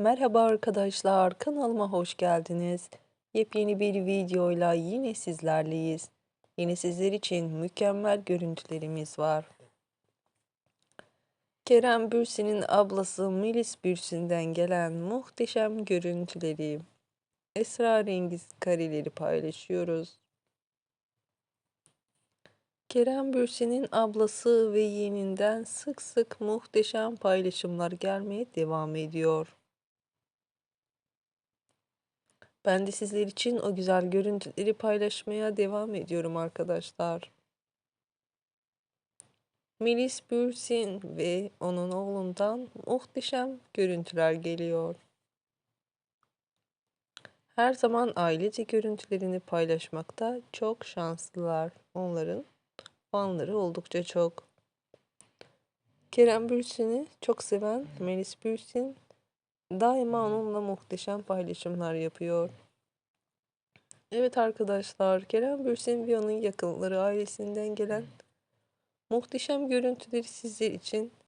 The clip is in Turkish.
Merhaba arkadaşlar, kanalıma hoş geldiniz. Yepyeni bir videoyla yine sizlerleyiz. Yine sizler için mükemmel görüntülerimiz var. Kerem Bürsin'in ablası Melis Bürsin'den gelen muhteşem görüntüleri, esrarengiz kareleri paylaşıyoruz. Kerem Bürsin'in ablası ve yeğeninden sık sık muhteşem paylaşımlar gelmeye devam ediyor. Ben de sizler için o güzel görüntüleri paylaşmaya devam ediyorum arkadaşlar. Melis Bürsin ve onun oğlundan muhteşem görüntüler geliyor. Her zaman ailece görüntülerini paylaşmakta çok şanslılar. Onların fanları oldukça çok. Kerem Bürsin'i çok seven Melis Bürsin daima onunla muhteşem paylaşımlar yapıyor. Evet arkadaşlar, Kerem Bürsin onun yakınları ailesinden gelen muhteşem görüntüleri sizler için